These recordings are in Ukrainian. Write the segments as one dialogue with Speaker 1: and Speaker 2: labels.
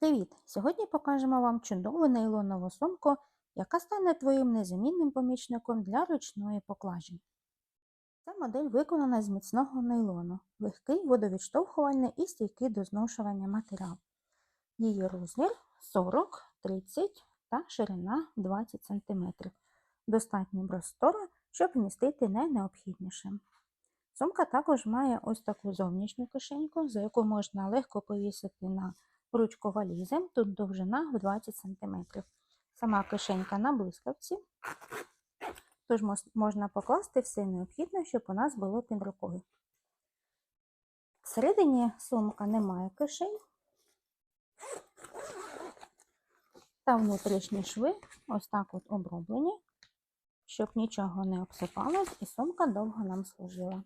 Speaker 1: Привіт! Сьогодні покажемо вам чудову нейлонову сумку, яка стане твоїм незамінним помічником для ручної поклажі. Ця модель виконана з міцного нейлону, легкий, водовідштовхувальний і стійкий до зношування матеріал. Її розмір 40, 30 та ширина 20 см. Достатньо простора, щоб вмістити найнеобхідніше. Сумка також має ось таку зовнішню кишеньку, за яку можна легко повісити на ручку валізи. Тут довжина в 20 см. Сама кишенька на блискавці, тож можна покласти все необхідне, щоб у нас було під рукою. Всередині сумка не має кишень, та внутрішні шви ось так от оброблені, щоб нічого не обсипалось і сумка довго нам служила.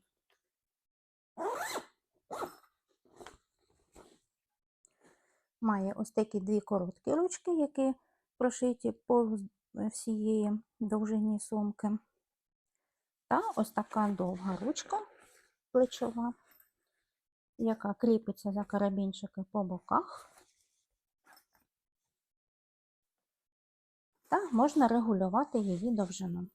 Speaker 1: Має ось такі дві короткі ручки, які прошиті по всієї довжині сумки. Та ось така довга ручка плечова, яка кріпиться за карабінчики по боках. Та можна регулювати її довжину.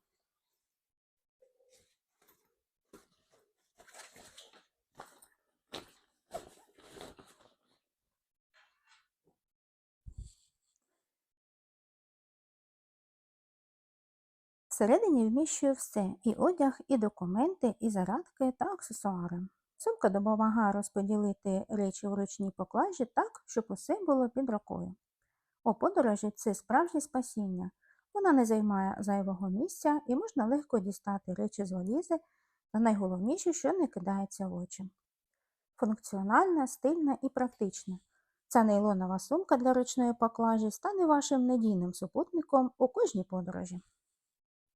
Speaker 1: Всередині вміщує все і одяг, і документи, і зарядки та аксесуари. Сумка допомагає розподілити речі в ручній поклажі так, щоб усе було під рукою. У подорожі це справжнє спасіння. Вона не займає зайвого місця і можна легко дістати речі з валізи, та найголовніше, що не кидається в очі. Функціональна, стильна і практична. Ця нейлонова сумка для ручної поклажі стане вашим надійним супутником у кожній подорожі.